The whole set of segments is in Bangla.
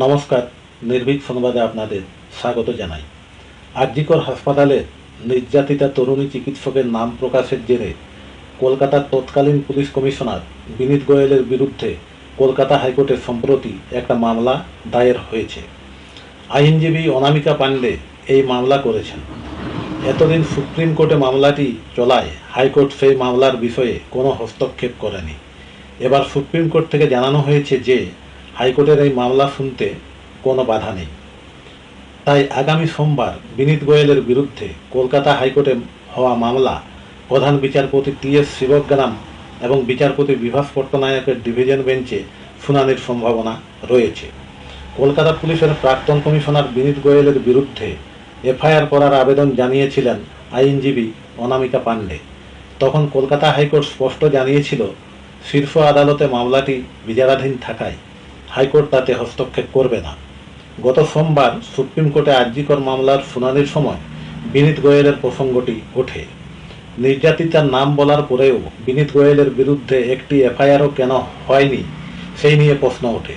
নমস্কার, নির্ভীক সংবাদে আপনাদের স্বাগত জানাই। আরজিকর হাসপাতালে নির্যাতিতা তরুণী চিকিৎসকের নাম প্রকাশের জেরে কলকাতার তৎকালীন পুলিশ কমিশনার বিনীত গোয়েলের বিরুদ্ধে কলকাতা হাইকোর্টে সম্প্রতি একটা মামলা দায়ের হয়েছে। আইনজীবী অনামিকা পাণ্ডে এই মামলা করেছেন। এতদিন সুপ্রিম কোর্টে মামলাটি চলায় হাইকোর্ট সেই মামলার বিষয়ে কোনো হস্তক্ষেপ করেনি। এবার সুপ্রিম কোর্ট থেকে জানানো হয়েছে যে হাইকোর্টের এই মামলা শুনতে কোনো বাধা নেই। তাই আগামী সোমবার বিনীত গোয়েলের বিরুদ্ধে কলকাতা হাইকোর্টে হওয়া মামলা প্রধান বিচারপতি টি এস শিবগ্রাম এবং বিচারপতি বিভাস পট্টনায়কের ডিভিশন বেঞ্চে শুনানির সম্ভাবনা রয়েছে। কলকাতা পুলিশের প্রাক্তন কমিশনার বিনীত গোয়েলের বিরুদ্ধে এফআইআর করার আবেদন জানিয়েছিলেন আইনজীবী অনামিকা পাণ্ডে তখন কলকাতা হাইকোর্ট স্পষ্ট জানিয়েছিল, শীর্ষ আদালতে মামলাটি বিচারাধীন থাকায় হাইকোর্ট তাতে হস্তক্ষেপ করবে না। গত সোমবার সুপ্রিম কোর্টে আর্জিকর মামলার শুনানির সময় বিনীত গোয়েলের প্রসঙ্গটি ওঠে। নির্যাতিতার নাম বলার পরেও বিনীত গোয়েলের বিরুদ্ধে একটি এফআইআরও কেন হয়নি, সেই নিয়ে প্রশ্ন ওঠে।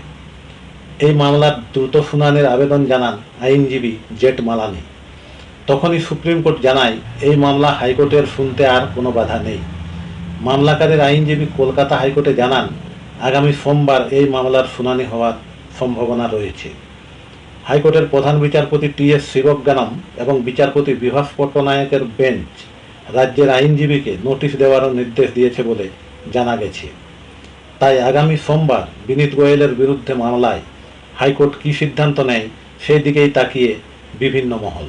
এই মামলার দ্রুত শুনানির আবেদন জানান আইনজীবী জেট মালানি। তখনই সুপ্রিম কোর্ট জানায়, এই মামলা হাইকোর্টের শুনতে আর কোনো বাধা নেই। মামলাকারীর আইনজীবী কলকাতা হাইকোর্টে জানান আগামী সোমবার এই মামলার শুনানি হওয়ার সম্ভাবনা রয়েছে। হাইকোর্টের প্রধান বিচারপতি টি এস শিবজ্ঞানম এবং বিচারপতি বিভাস পট্টনায়কের বেঞ্চ রাজ্যের আইনজীবীকে নোটিশ দেওয়ারও নির্দেশ দিয়েছে বলে জানা গেছে। তাই আগামী সোমবার বিনীত গোয়েলের বিরুদ্ধে মামলায় হাইকোর্ট কী সিদ্ধান্ত নেয়, সেই দিকেই তাকিয়ে বিভিন্ন মহল।